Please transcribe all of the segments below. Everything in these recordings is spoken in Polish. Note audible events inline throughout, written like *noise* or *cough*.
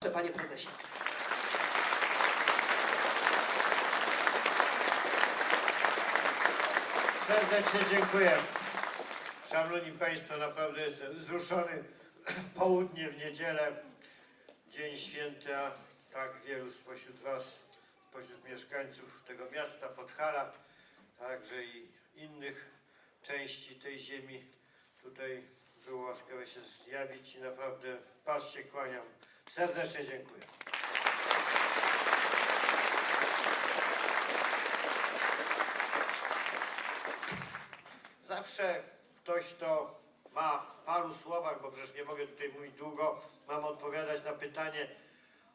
Proszę, panie prezesie. Serdecznie dziękuję. Szanowni Państwo, naprawdę jestem wzruszony. *clears throat* Południe w niedzielę, dzień święty, a tak wielu spośród Was, spośród mieszkańców tego miasta Podhala, także i innych części tej ziemi tutaj było łaskawe się zjawić i naprawdę pas się kłaniam. Serdecznie dziękuję. Zawsze ktoś, kto ma w paru słowach, bo przecież nie mogę tutaj mówić długo, mam odpowiadać na pytanie,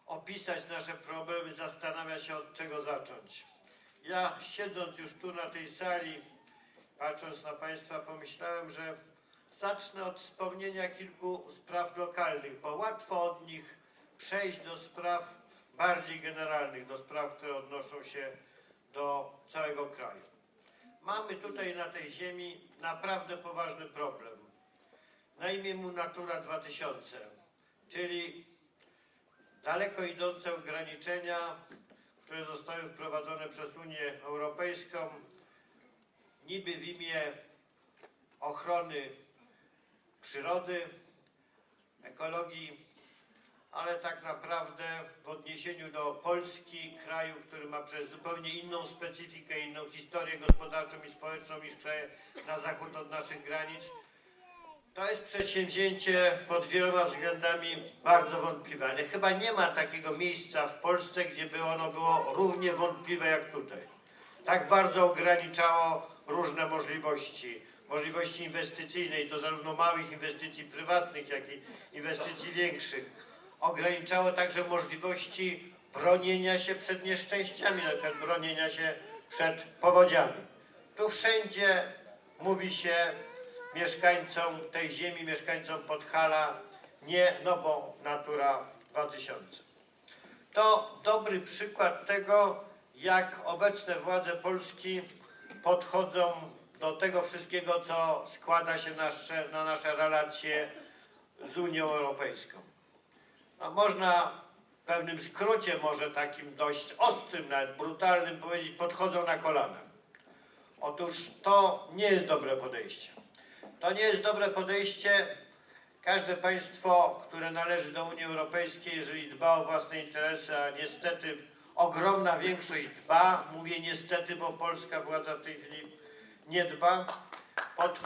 opisać nasze problemy, zastanawia się od czego zacząć. Ja siedząc już tu na tej sali, patrząc na Państwa, pomyślałem, że zacznę od wspomnienia kilku spraw lokalnych, bo łatwo od nich przejść do spraw bardziej generalnych, do spraw, które odnoszą się do całego kraju. Mamy tutaj na tej ziemi naprawdę poważny problem. Na imię mu Natura 2000, czyli daleko idące ograniczenia, które zostały wprowadzone przez Unię Europejską, niby w imię ochrony przyrody, ekologii, ale tak naprawdę w odniesieniu do Polski, kraju, który ma przecież zupełnie inną specyfikę, inną historię gospodarczą i społeczną niż kraje na zachód od naszych granic, to jest przedsięwzięcie pod wieloma względami bardzo wątpliwe, ale chyba nie ma takiego miejsca w Polsce, gdzie by ono było równie wątpliwe jak tutaj. Tak bardzo ograniczało różne możliwości, możliwości inwestycyjne i to zarówno małych inwestycji prywatnych, jak i inwestycji większych. Ograniczało także możliwości bronienia się przed nieszczęściami, na przykład bronienia się przed powodziami. Tu wszędzie mówi się mieszkańcom tej ziemi, mieszkańcom Podhala, nie, no bo Natura 2000. To dobry przykład tego, jak obecne władze Polski podchodzą do tego wszystkiego, co składa się nasze, na nasze relacje z Unią Europejską. No, można w pewnym skrócie, może takim dość ostrym, nawet brutalnym powiedzieć, podchodzą na kolana. Otóż to nie jest dobre podejście. To nie jest dobre podejście. Każde państwo, które należy do Unii Europejskiej, jeżeli dba o własne interesy, a niestety ogromna większość dba, mówię niestety, bo polska władza w tej chwili nie dba, pod,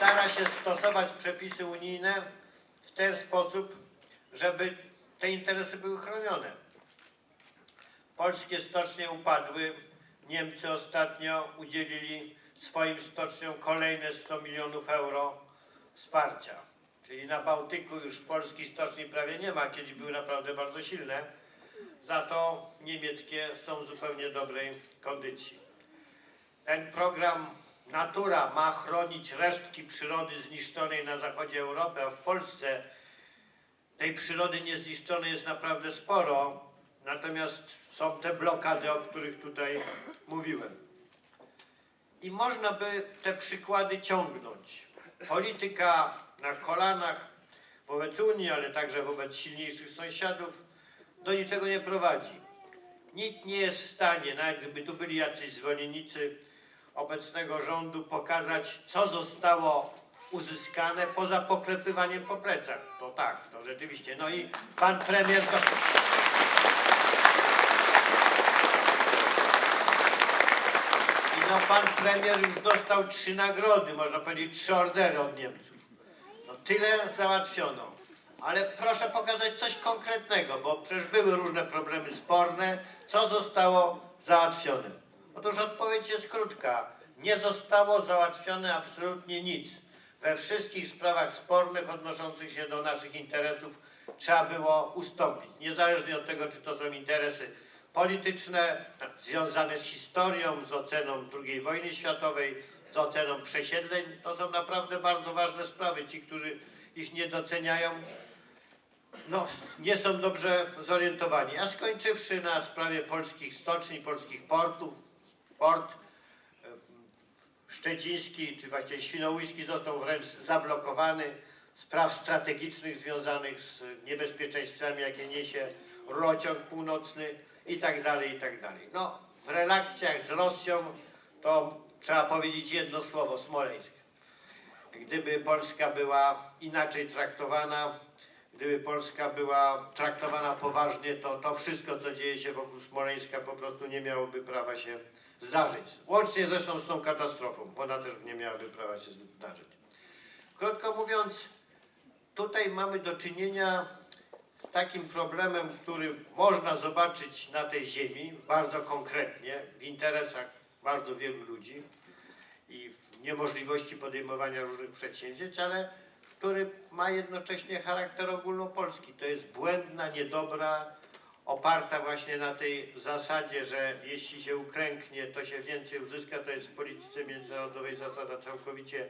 stara się stosować przepisy unijne w ten sposób, żeby te interesy były chronione. Polskie stocznie upadły. Niemcy ostatnio udzielili swoim stoczniom kolejne 100 milionów euro wsparcia. Czyli na Bałtyku już polskich stoczni prawie nie ma, kiedyś były naprawdę bardzo silne. Za to niemieckie są w zupełnie dobrej kondycji. Ten program Natura ma chronić resztki przyrody zniszczonej na zachodzie Europy, a w Polsce tej przyrody niezniszczonej jest naprawdę sporo, natomiast są te blokady, o których tutaj mówiłem. I można by te przykłady ciągnąć. Polityka na kolanach wobec Unii, ale także wobec silniejszych sąsiadów do niczego nie prowadzi. Nikt nie jest w stanie, nawet gdyby tu byli jacyś zwolennicy obecnego rządu, pokazać, co zostało uzyskane poza poklepywaniem po plecach. To tak, to rzeczywiście. No i pan premier to... I no pan premier już dostał trzy nagrody, można powiedzieć trzy ordery od Niemców. No tyle załatwiono. Ale proszę pokazać coś konkretnego, bo przecież były różne problemy sporne. Co zostało załatwione? Otóż odpowiedź jest krótka. Nie zostało załatwione absolutnie nic. We wszystkich sprawach spornych odnoszących się do naszych interesów trzeba było ustąpić. Niezależnie od tego, czy to są interesy polityczne, związane z historią, z oceną II wojny światowej, z oceną przesiedleń. To są naprawdę bardzo ważne sprawy. Ci, którzy ich nie doceniają, no, nie są dobrze zorientowani. A skończywszy na sprawie polskich stoczni, polskich portów, port, em, Szczeciński, czy właściwie Świnoujski został wręcz zablokowany. Spraw strategicznych związanych z niebezpieczeństwami, jakie niesie rurociąg północny i tak dalej, i tak dalej. No, w relacjach z Rosją to trzeba powiedzieć jedno słowo, Smoleńsk. Gdyby Polska była inaczej traktowana, gdyby Polska była traktowana poważnie, to to wszystko, co dzieje się wokół Smoleńska, po prostu nie miałoby prawa się zdarzyć. Łącznie zresztą z tą katastrofą, bo ona też nie miałaby prawa się zdarzyć. Krótko mówiąc, tutaj mamy do czynienia z takim problemem, który można zobaczyć na tej ziemi bardzo konkretnie, w interesach bardzo wielu ludzi i w niemożliwości podejmowania różnych przedsięwzięć, ale który ma jednocześnie charakter ogólnopolski. To jest błędna, niedobra, oparta właśnie na tej zasadzie, że jeśli się uklęknie, to się więcej uzyska. To jest w polityce międzynarodowej zasada całkowicie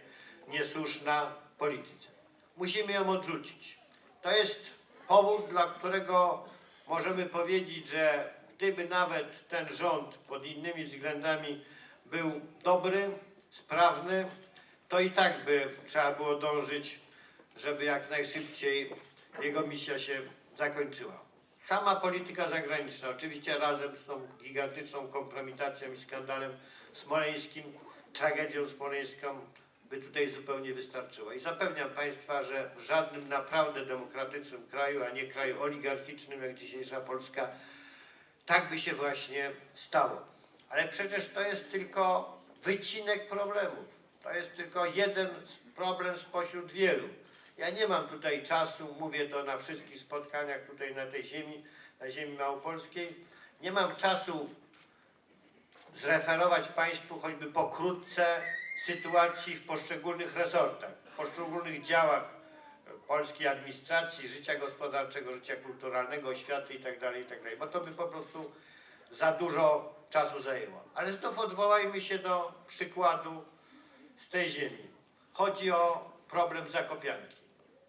niesłuszna polityce. Musimy ją odrzucić. To jest powód, dla którego możemy powiedzieć, że gdyby nawet ten rząd pod innymi względami był dobry, sprawny, to i tak by trzeba było dążyć, żeby jak najszybciej jego misja się zakończyła. Sama polityka zagraniczna, oczywiście razem z tą gigantyczną kompromitacją i skandalem smoleńskim, tragedią smoleńską, by tutaj zupełnie wystarczyła. I zapewniam Państwa, że w żadnym naprawdę demokratycznym kraju, a nie kraju oligarchicznym jak dzisiejsza Polska, tak by się właśnie stało. Ale przecież to jest tylko wycinek problemów. To jest tylko jeden problem spośród wielu. Ja nie mam tutaj czasu, mówię to na wszystkich spotkaniach tutaj na tej ziemi, na ziemi małopolskiej. Nie mam czasu zreferować Państwu choćby pokrótce sytuacji w poszczególnych resortach, w poszczególnych działach polskiej administracji, życia gospodarczego, życia kulturalnego, oświaty itd., itd., bo to by po prostu za dużo czasu zajęło. Ale znów odwołajmy się do przykładu z tej ziemi. Chodzi o problem Zakopianki.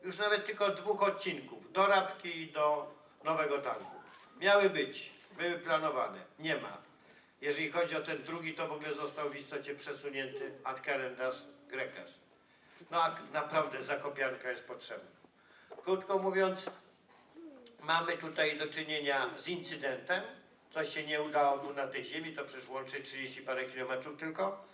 Już nawet tylko dwóch odcinków, do Rabki i do Nowego Targu. Miały być, były planowane, nie ma. Jeżeli chodzi o ten drugi, to w ogóle został w istocie przesunięty ad calendas grecas. No a naprawdę Zakopianka jest potrzebna. Krótko mówiąc, mamy tutaj do czynienia z incydentem. Coś się nie udało tu na tej ziemi, to przecież łączy 30 parę kilometrów tylko.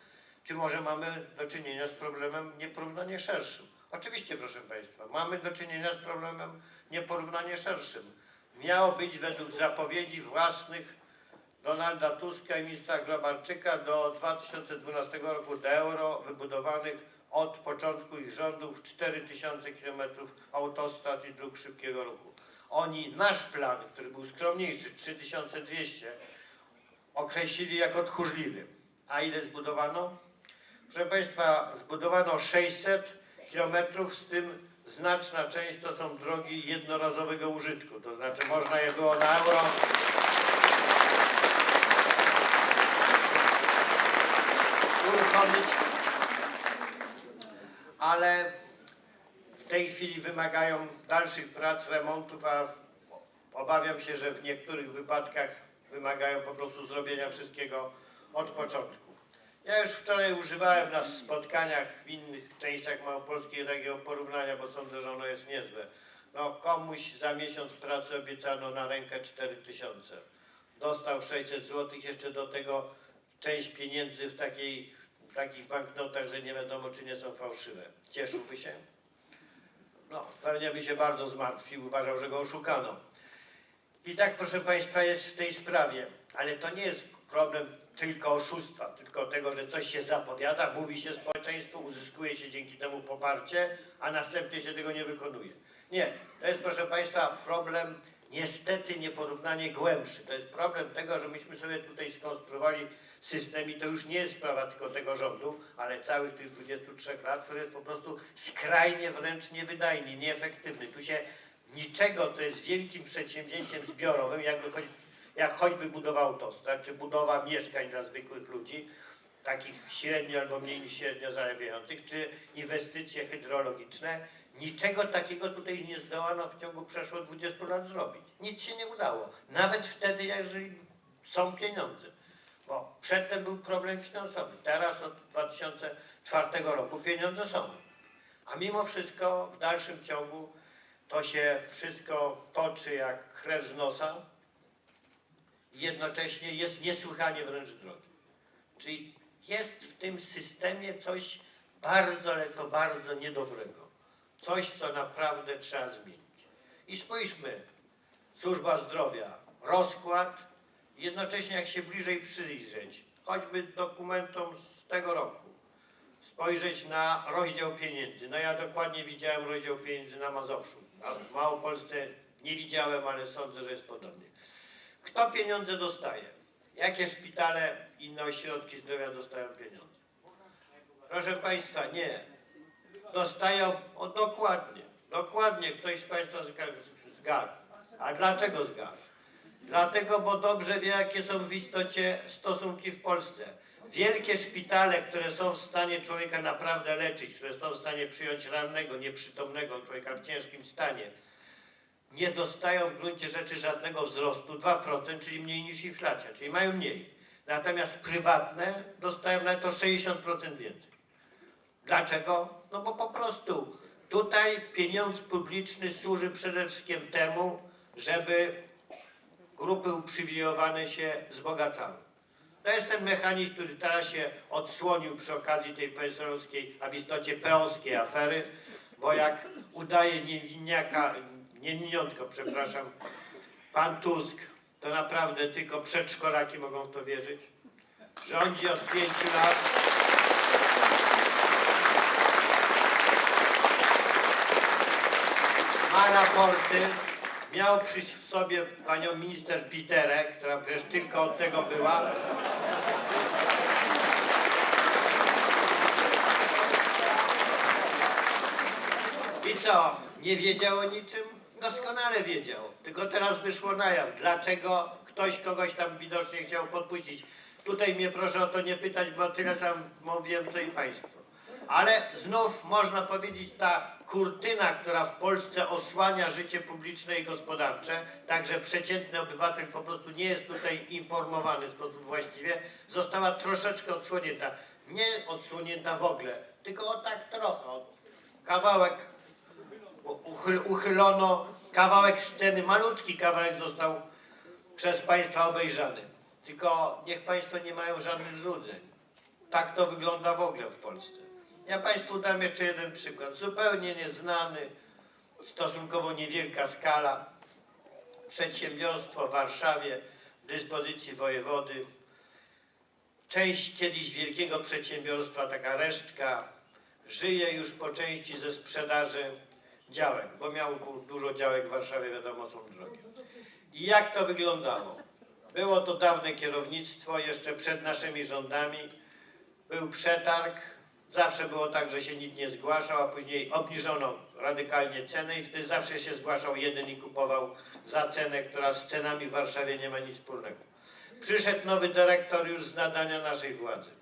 Czy może mamy do czynienia z problemem nieporównanie szerszym? Oczywiście, proszę Państwa, mamy do czynienia z problemem nieporównanie szerszym. Miało być według zapowiedzi własnych Donalda Tuska i ministra Grobarczyka do 2012 roku do euro wybudowanych od początku ich rządów 4000 km autostrad i dróg szybkiego ruchu. Oni nasz plan, który był skromniejszy, 3200, określili jako tchórzliwy. A ile zbudowano? Proszę Państwa, zbudowano 600 km, z tym znaczna część to są drogi jednorazowego użytku, to znaczy można je było na euro uruchomić, ale w tej chwili wymagają dalszych prac, remontów, a obawiam się, że w niektórych wypadkach wymagają po prostu zrobienia wszystkiego od początku. Ja już wczoraj używałem na spotkaniach w innych częściach Małopolski takiego porównania, bo sądzę, że ono jest niezłe. No komuś za miesiąc pracy obiecano na rękę 4 tysiące. Dostał 600 zł, jeszcze do tego część pieniędzy w takiej, takich banknotach, że nie wiadomo czy nie są fałszywe. Cieszyłby się? No, pewnie by się bardzo zmartwił, uważał, że go oszukano. I tak, proszę Państwa, jest w tej sprawie. Ale to nie jest problem tylko oszustwa, tylko tego, że coś się zapowiada, mówi się społeczeństwu, uzyskuje się dzięki temu poparcie, a następnie się tego nie wykonuje. Nie, to jest, proszę Państwa, problem niestety nieporównanie głębszy. To jest problem tego, że myśmy sobie tutaj skonstruowali system i to już nie jest sprawa tylko tego rządu, ale całych tych 23 lat, który jest po prostu skrajnie wręcz niewydajny, nieefektywny. Tu się niczego, co jest wielkim przedsięwzięciem zbiorowym, jakby choć, jak choćby budowa autostrad, czy budowa mieszkań dla zwykłych ludzi, takich średnio albo mniej niż średnio zarabiających, czy inwestycje hydrologiczne, niczego takiego tutaj nie zdołano w ciągu przeszło 20 lat zrobić. Nic się nie udało. Nawet wtedy, jeżeli są pieniądze. Bo przedtem był problem finansowy. Teraz od 2004 roku pieniądze są. A mimo wszystko w dalszym ciągu to się wszystko toczy jak krew z nosa jednocześnie jest niesłychanie wręcz drogie. Czyli jest w tym systemie coś bardzo, ale to bardzo niedobrego. Coś, co naprawdę trzeba zmienić. I spójrzmy, służba zdrowia, rozkład, jednocześnie jak się bliżej przyjrzeć, choćby dokumentom z tego roku, spojrzeć na rozdział pieniędzy. No ja dokładnie widziałem rozdział pieniędzy na Mazowszu, a w Małopolsce nie widziałem, ale sądzę, że jest podobnie. Kto pieniądze dostaje? Jakie szpitale, inne ośrodki zdrowia dostają pieniądze? Proszę Państwa, nie. Dostają, o dokładnie, dokładnie, ktoś z Państwa zga- zgadł. A dlaczego zgadł? Dlatego, bo dobrze wie, jakie są w istocie stosunki w Polsce. Wielkie szpitale, które są w stanie człowieka naprawdę leczyć, które są w stanie przyjąć rannego, nieprzytomnego człowieka w ciężkim stanie, nie dostają w gruncie rzeczy żadnego wzrostu, 2%, czyli mniej niż inflacja, czyli mają mniej. Natomiast prywatne dostają nawet o 60% więcej. Dlaczego? No bo po prostu tutaj pieniądz publiczny służy przede wszystkim temu, żeby grupy uprzywilejowane się wzbogacały. To jest ten mechanizm, który teraz się odsłonił przy okazji tej PSL-owskiej, a w istocie peowskiej afery, bo jak udaje niewiniaka, niewiniątko, przepraszam, pan Tusk, to naprawdę tylko przedszkolaki mogą w to wierzyć. Rządzi od pięciu lat. Ma raporty, miał przy sobie panią minister Piterę, która przecież tylko od tego była. I co? Nie wiedział o niczym? Doskonale wiedział. Tylko teraz wyszło na jaw. Dlaczego ktoś kogoś tam widocznie chciał podpuścić? Tutaj mnie proszę o to nie pytać, bo tyle sam mówiłem, co i Państwo. Ale znów można powiedzieć, ta kurtyna, która w Polsce osłania życie publiczne i gospodarcze, także przeciętny obywatel po prostu nie jest tutaj informowany w sposób właściwie, została troszeczkę odsłonięta. Nie odsłonięta w ogóle, tylko o tak trochę, kawałek uchyl, uchylono kawałek sceny, malutki kawałek został przez Państwa obejrzany. Tylko niech Państwo nie mają żadnych złudzeń. Tak to wygląda w ogóle w Polsce. Ja Państwu dam jeszcze jeden przykład. Zupełnie nieznany, stosunkowo niewielka skala. Przedsiębiorstwo w Warszawie dyspozycji wojewody. Część kiedyś wielkiego przedsiębiorstwa, taka resztka, żyje już po części ze sprzedaży działek, bo miał dużo działek w Warszawie, wiadomo, są drogie. I jak to wyglądało? Było to dawne kierownictwo, jeszcze przed naszymi rządami. Był przetarg, zawsze było tak, że się nikt nie zgłaszał, a później obniżono radykalnie cenę i wtedy zawsze się zgłaszał jeden i kupował za cenę, która z cenami w Warszawie nie ma nic wspólnego. Przyszedł nowy dyrektor już z nadania naszej władzy.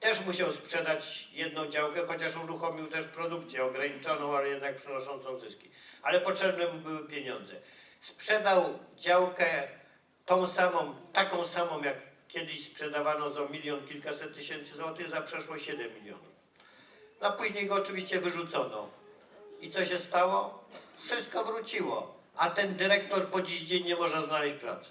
Też musiał sprzedać jedną działkę, chociaż uruchomił też produkcję ograniczoną, ale jednak przynoszącą zyski. Ale potrzebne mu były pieniądze. Sprzedał działkę tą samą, taką samą, jak kiedyś sprzedawano za milion kilkaset tysięcy złotych, za przeszło 7 milionów. No później go oczywiście wyrzucono. I co się stało? Wszystko wróciło. A ten dyrektor po dziś dzień nie może znaleźć pracy.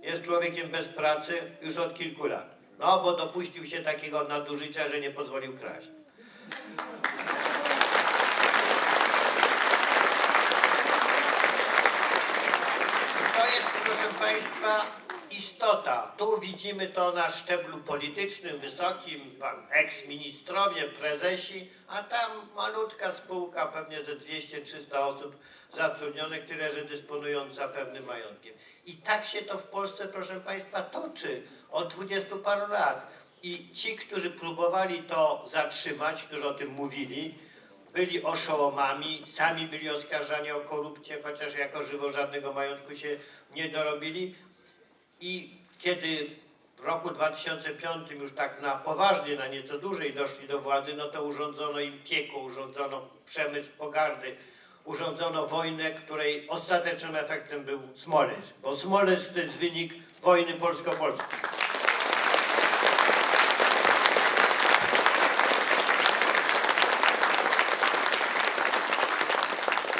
Jest człowiekiem bez pracy już od kilku lat. No, bo dopuścił się takiego nadużycia, że nie pozwolił kraść. To jest, proszę Państwa, istota. Tu widzimy to na szczeblu politycznym, wysokim, pan eks-ministrowie, prezesi, a tam malutka spółka, pewnie ze 200-300 osób zatrudnionych, tyle że dysponująca pewnym majątkiem. I tak się to w Polsce, proszę Państwa, toczy od dwudziestu paru lat. I ci, którzy próbowali to zatrzymać, którzy o tym mówili, byli oszołomami, sami byli oskarżani o korupcję, chociaż jako żywo żadnego majątku się nie dorobili. I kiedy w roku 2005 już tak na poważnie, na nieco dłużej doszli do władzy, no to urządzono im piekło, urządzono przemysł pogardy, urządzono wojnę, której ostatecznym efektem był Smoleńsk, bo Smoleńsk to jest wynik wojny polsko-polskiej.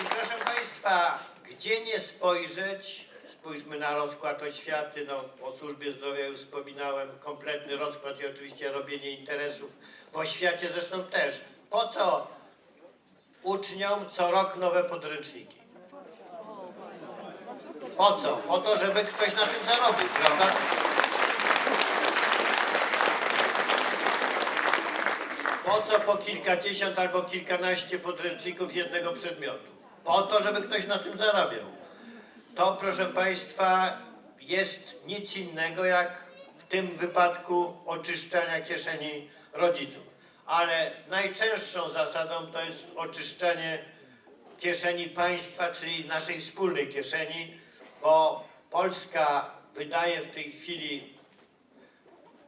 I proszę Państwa, gdzie nie spojrzeć, spójrzmy na rozkład oświaty, no o służbie zdrowia już wspominałem, kompletny rozkład i oczywiście robienie interesów w oświacie zresztą też. Po co uczniom co rok nowe podręczniki? Po co? Po to, żeby ktoś na tym zarobił, prawda? Po co po kilkadziesiąt albo kilkanaście podręczników jednego przedmiotu? Po to, żeby ktoś na tym zarabiał. To, proszę Państwa, jest nic innego jak w tym wypadku oczyszczania kieszeni rodziców. Ale najczęstszą zasadą to jest oczyszczenie kieszeni państwa, czyli naszej wspólnej kieszeni, bo Polska wydaje w tej chwili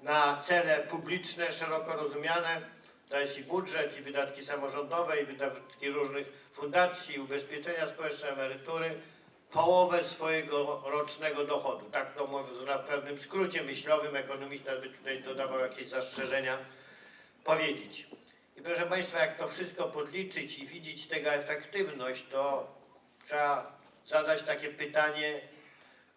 na cele publiczne, szeroko rozumiane. To jest i budżet, i wydatki samorządowe, i wydatki różnych fundacji, ubezpieczenia społeczne, emerytury. Połowę swojego rocznego dochodu. Tak to można w pewnym skrócie myślowym, ekonomista by tutaj dodawał jakieś zastrzeżenia, powiedzieć. I proszę Państwa, jak to wszystko podliczyć i widzieć tego efektywność, to trzeba zadać takie pytanie,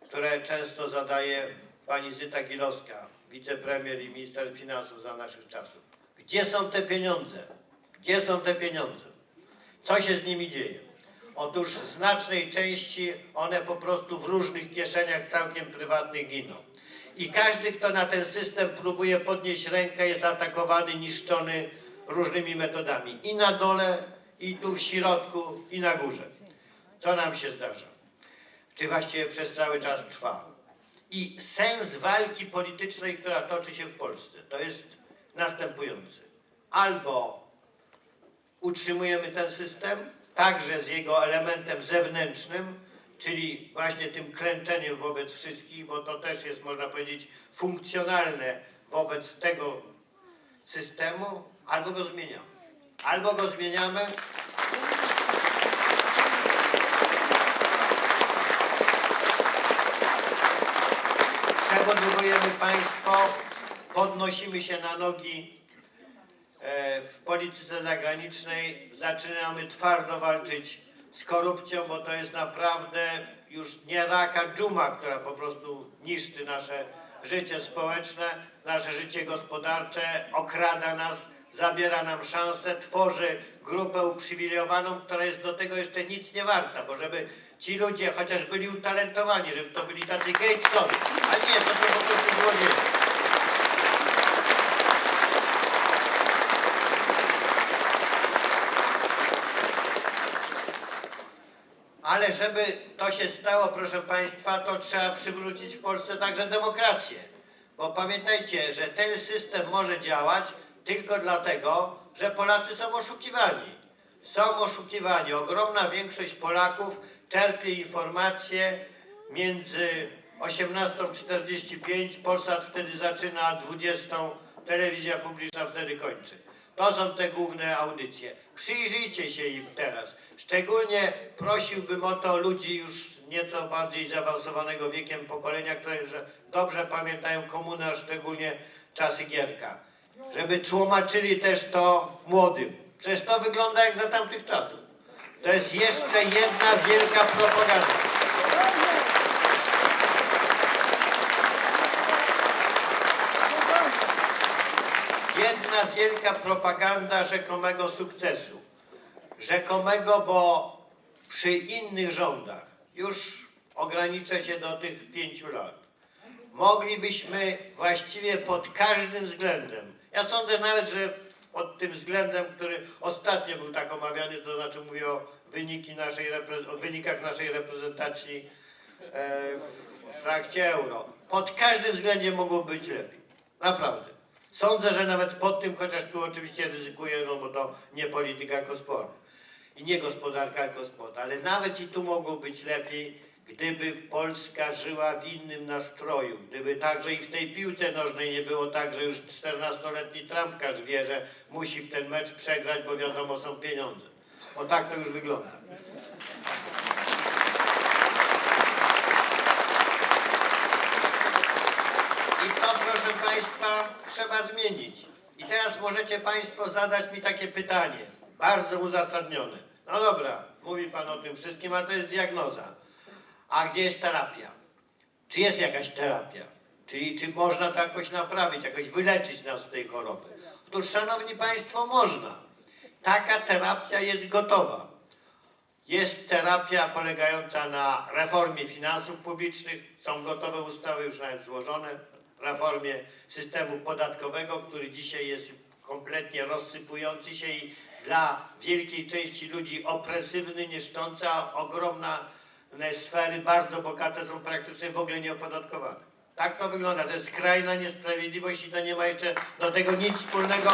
które często zadaje pani Zyta Gilowska, wicepremier i minister finansów za naszych czasów. Gdzie są te pieniądze? Gdzie są te pieniądze? Co się z nimi dzieje? Otóż w znacznej części one po prostu w różnych kieszeniach całkiem prywatnych giną. I każdy, kto na ten system próbuje podnieść rękę, jest atakowany, niszczony różnymi metodami. I na dole, i tu w środku, i na górze. Co nam się zdarza? Czy właściwie przez cały czas trwa? I sens walki politycznej, która toczy się w Polsce, to jest następujący. Albo utrzymujemy ten system, także z jego elementem zewnętrznym, czyli właśnie tym klęczeniem wobec wszystkich, bo to też jest, można powiedzieć, funkcjonalne wobec tego systemu, albo go zmieniamy. Albo go zmieniamy, przebudowujemy państwo, podnosimy się na nogi e, w polityce zagranicznej, zaczynamy twardo walczyć z korupcją, bo to jest naprawdę już nie raka dżuma, która po prostu niszczy nasze życie społeczne, nasze życie gospodarcze, okrada nas, zabiera nam szansę, tworzy grupę uprzywilejowaną, która jest do tego jeszcze nic nie warta, bo żeby ci ludzie chociaż byli utalentowani, żeby to byli tacy Gatesowie, a nie, to są po prostu złodzieje. Ale żeby to się stało, proszę Państwa, to trzeba przywrócić w Polsce także demokrację. Bo pamiętajcie, że ten system może działać tylko dlatego, że Polacy są oszukiwani. Są oszukiwani. Ogromna większość Polaków czerpie informacje między 18.45, Polsat wtedy zaczyna, a 20 telewizja publiczna wtedy kończy. To są te główne audycje. Przyjrzyjcie się im teraz. Szczególnie prosiłbym o to ludzi już nieco bardziej zaawansowanego wiekiem pokolenia, które dobrze pamiętają komunę, a szczególnie czasy Gierka. Żeby tłumaczyli też to młodym. Przecież to wygląda jak za tamtych czasów. To jest jeszcze jedna wielka propaganda. Jedna wielka propaganda rzekomego sukcesu. Rzekomego, bo przy innych rządach, już ograniczę się do tych pięciu lat, moglibyśmy właściwie pod każdym względem, ja sądzę nawet, że pod tym względem, który ostatnio był tak omawiany, to znaczy mówię o, wyniki naszej, o wynikach naszej reprezentacji e, w trakcie euro. Pod każdym względem mogło być lepiej. Naprawdę. Sądzę, że nawet pod tym, chociaż tu oczywiście ryzykuję, no bo to nie polityka, tylko sport. I nie gospodarka, tylko sport. Ale nawet i tu mogło być lepiej, gdyby Polska żyła w innym nastroju. Gdyby także i w tej piłce nożnej nie było tak, że już 14-letni trampkarz wie, że musi ten mecz przegrać, bo wiadomo są pieniądze. O tak to już wygląda. I to, proszę Państwa, trzeba zmienić. I teraz możecie Państwo zadać mi takie pytanie, bardzo uzasadnione. No dobra, mówi pan o tym wszystkim, ale to jest diagnoza. A gdzie jest terapia? Czy jest jakaś terapia? Czyli czy można to jakoś naprawić, jakoś wyleczyć nas z tej choroby? Otóż, szanowni państwo, można. Taka terapia jest gotowa. Jest terapia polegająca na reformie finansów publicznych. Są gotowe ustawy, już nawet złożone. Reformie systemu podatkowego, który dzisiaj jest kompletnie rozsypujący się i dla wielkiej części ludzi opresywny, niszczący, a ogromna sfery bardzo bogate są praktycznie w ogóle nieopodatkowane. Tak to wygląda. To jest skrajna niesprawiedliwość i to nie ma jeszcze do tego nic wspólnego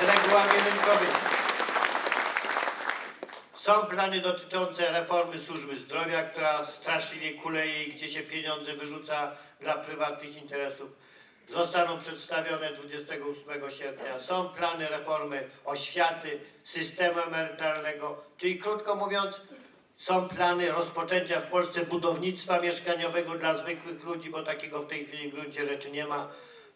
z regułami rynkowymi. Są plany dotyczące reformy służby zdrowia, która straszliwie kuleje i gdzie się pieniądze wyrzuca dla prywatnych interesów. Zostaną przedstawione 28 sierpnia. Są plany reformy oświaty, systemu emerytalnego, czyli krótko mówiąc, są plany rozpoczęcia w Polsce budownictwa mieszkaniowego dla zwykłych ludzi, bo takiego w tej chwili w gruncie rzeczy nie ma.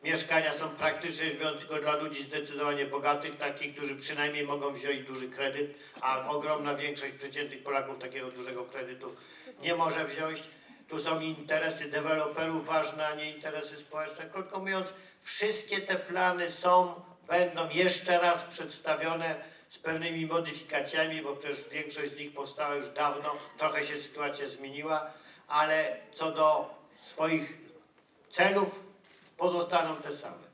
Mieszkania są praktycznie biorąc tylko dla ludzi zdecydowanie bogatych, takich, którzy przynajmniej mogą wziąć duży kredyt, a ogromna większość przeciętnych Polaków takiego dużego kredytu nie może wziąć. Tu są interesy deweloperów ważne, a nie interesy społeczne. Krótko mówiąc, wszystkie te plany są, będą jeszcze raz przedstawione z pewnymi modyfikacjami, bo przecież większość z nich powstała już dawno, trochę się sytuacja zmieniła, ale co do swoich celów pozostaną te same.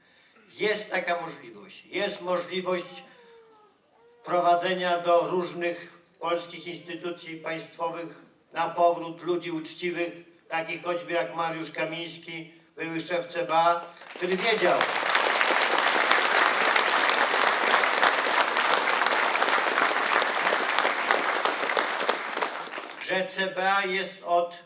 Jest taka możliwość. Jest możliwość wprowadzenia do różnych polskich instytucji państwowych na powrót ludzi uczciwych, takich choćby jak Mariusz Kamiński, były szef CBA, który wiedział, że CBA jest od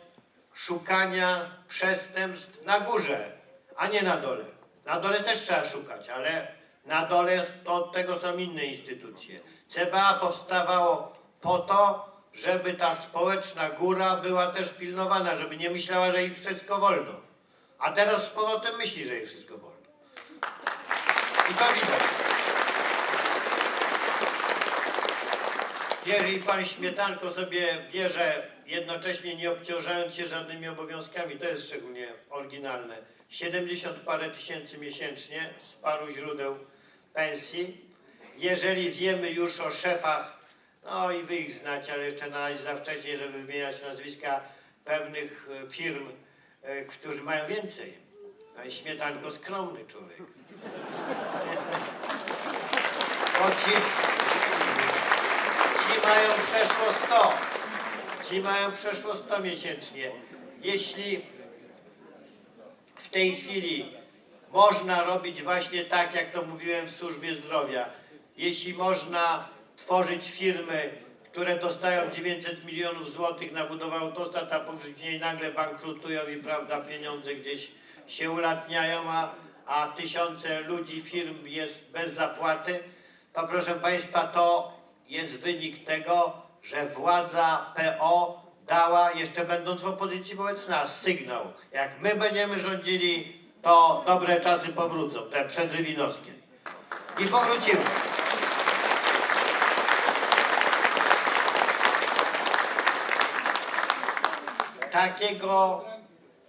szukania przestępstw na górze, a nie na dole. Na dole też trzeba szukać, ale na dole to od tego są inne instytucje. CBA powstawało po to, żeby ta społeczna góra była też pilnowana, żeby nie myślała, że jej wszystko wolno. A teraz z powrotem myśli, że jej wszystko wolno. I to widać. Jeżeli pan Śmietanko sobie bierze, jednocześnie nie obciążając się żadnymi obowiązkami, to jest szczególnie oryginalne, 70 parę tysięcy miesięcznie z paru źródeł pensji. Jeżeli wiemy już o szefach, no i wy ich znacie, ale jeszcze na razie za wcześnie, żeby wymieniać nazwiska pewnych e, firm, e, którzy mają więcej. Pan Śmietanko skromny człowiek. Bo ci, Ci mają przeszło 100. Ci mają przeszło 100 miesięcznie. Jeśli w tej chwili można robić właśnie tak, jak to mówiłem w służbie zdrowia, jeśli można tworzyć firmy, które dostają 900 milionów złotych na budowę autostrad, a później nagle bankrutują i prawda, pieniądze gdzieś się ulatniają, a, a tysiące ludzi, firm jest bez zapłaty, to proszę Państwa, to jest wynik tego, że władza PO dała, jeszcze będąc w opozycji wobec nas, sygnał. Jak my będziemy rządzili, to dobre czasy powrócą, te przedrywinowskie. I powróciły. Takiego,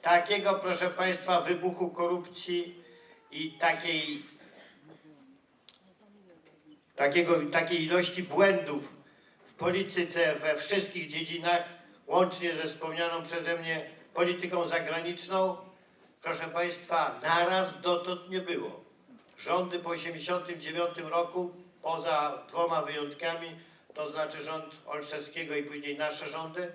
takiego, proszę Państwa, wybuchu korupcji i takiej takiego, takiej ilości błędów w polityce we wszystkich dziedzinach, łącznie ze wspomnianą przeze mnie polityką zagraniczną, proszę Państwa, naraz dotąd nie było. Rządy po 1989 roku, poza dwoma wyjątkami, to znaczy rząd Olszewskiego i później nasze rządy,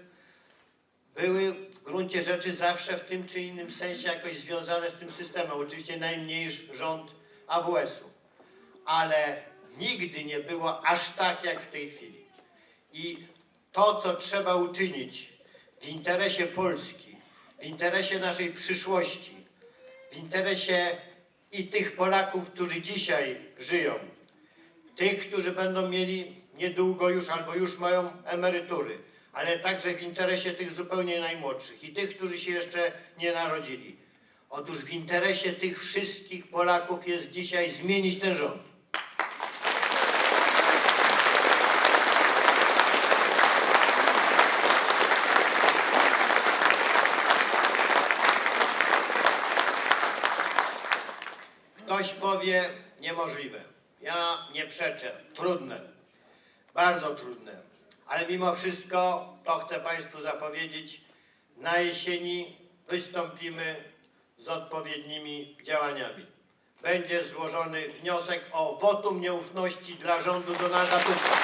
były w gruncie rzeczy zawsze w tym czy innym sensie jakoś związane z tym systemem. Oczywiście najmniej rząd AWS-u. Ale nigdy nie było aż tak jak w tej chwili. I to, co trzeba uczynić w interesie Polski, w interesie naszej przyszłości, w interesie i tych Polaków, którzy dzisiaj żyją, tych, którzy będą mieli niedługo już albo już mają emerytury, ale także w interesie tych zupełnie najmłodszych i tych, którzy się jeszcze nie narodzili. Otóż w interesie tych wszystkich Polaków jest dzisiaj zmienić ten rząd. Ktoś powie niemożliwe. Ja nie przeczę. Trudne. Bardzo trudne ale mimo wszystko to chcę Państwu zapowiedzieć. Na jesieni wystąpimy z odpowiednimi działaniami. Będzie złożony wniosek o wotum nieufności dla rządu Donalda Tuska.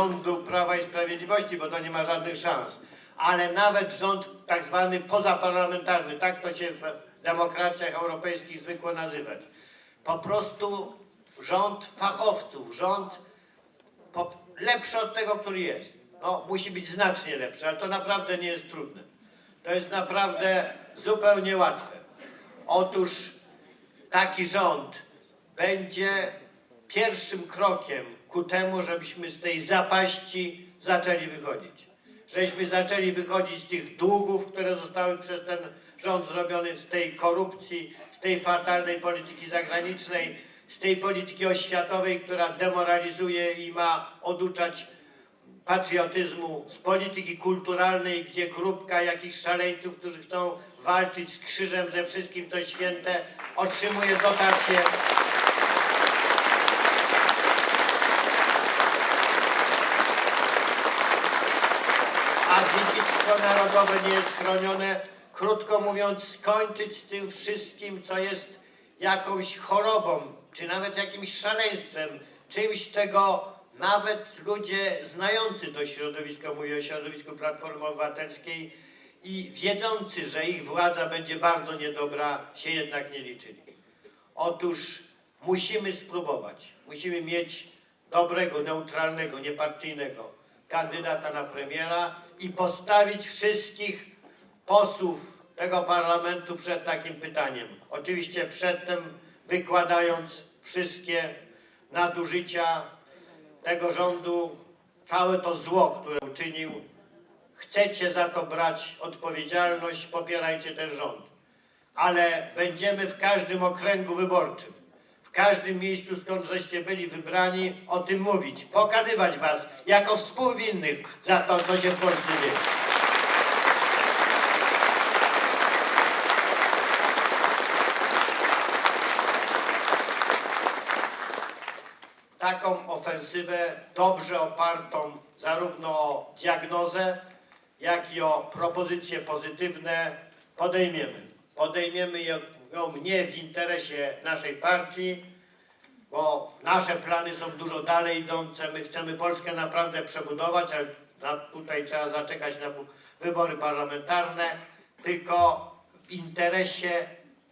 Rządu Prawa i Sprawiedliwości, bo to nie ma żadnych szans, ale nawet rząd tak zwany pozaparlamentarny, tak to się w demokracjach europejskich zwykło nazywać. Po prostu rząd fachowców, rząd lepszy od tego, który jest. No, musi być znacznie lepszy, ale to naprawdę nie jest trudne. To jest naprawdę zupełnie łatwe. Otóż taki rząd będzie pierwszym krokiem ku temu, żebyśmy z tej zapaści zaczęli wychodzić. Żeśmy zaczęli wychodzić z tych długów, które zostały przez ten rząd zrobione, z tej korupcji, z tej fatalnej polityki zagranicznej, z tej polityki oświatowej, która demoralizuje i ma oduczać patriotyzmu, z polityki kulturalnej, gdzie grupka jakichś szaleńców, którzy chcą walczyć z krzyżem ze wszystkim, co święte, otrzymuje dotacje. a dziedzictwo narodowe nie jest chronione. Krótko mówiąc, skończyć z tym wszystkim, co jest jakąś chorobą, czy nawet jakimś szaleństwem, czymś, czego nawet ludzie znający to środowisko, mówię o środowisku Platformy Obywatelskiej i wiedzący, że ich władza będzie bardzo niedobra, się jednak nie liczyli. Otóż musimy spróbować. Musimy mieć dobrego, neutralnego, niepartyjnego kandydata na premiera i postawić wszystkich posłów tego parlamentu przed takim pytaniem. Oczywiście przedtem wykładając wszystkie nadużycia tego rządu, całe to zło, które uczynił. Chcecie za to brać odpowiedzialność, popierajcie ten rząd ale będziemy w każdym okręgu wyborczym, w każdym miejscu, skąd żeście byli wybrani, o tym mówić, pokazywać was jako współwinnych za to, co się w Polsce dzieje. Taką ofensywę dobrze opartą zarówno o diagnozę, jak i o propozycje pozytywne podejmiemy. Podejmiemy ją ją nie w interesie naszej partii, bo nasze plany są dużo dalej idące. My chcemy Polskę naprawdę przebudować, ale tutaj trzeba zaczekać na wy- wybory parlamentarne, tylko w interesie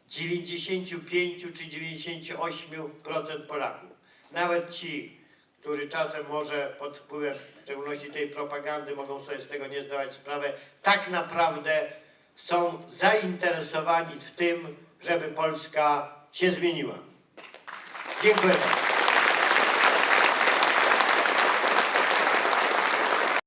95 czy 98% Polaków. Nawet ci, którzy czasem może pod wpływem w szczególności tej propagandy mogą sobie z tego nie zdawać sprawy, tak naprawdę są zainteresowani w tym, żeby Polska się zmieniła. Dziękuję.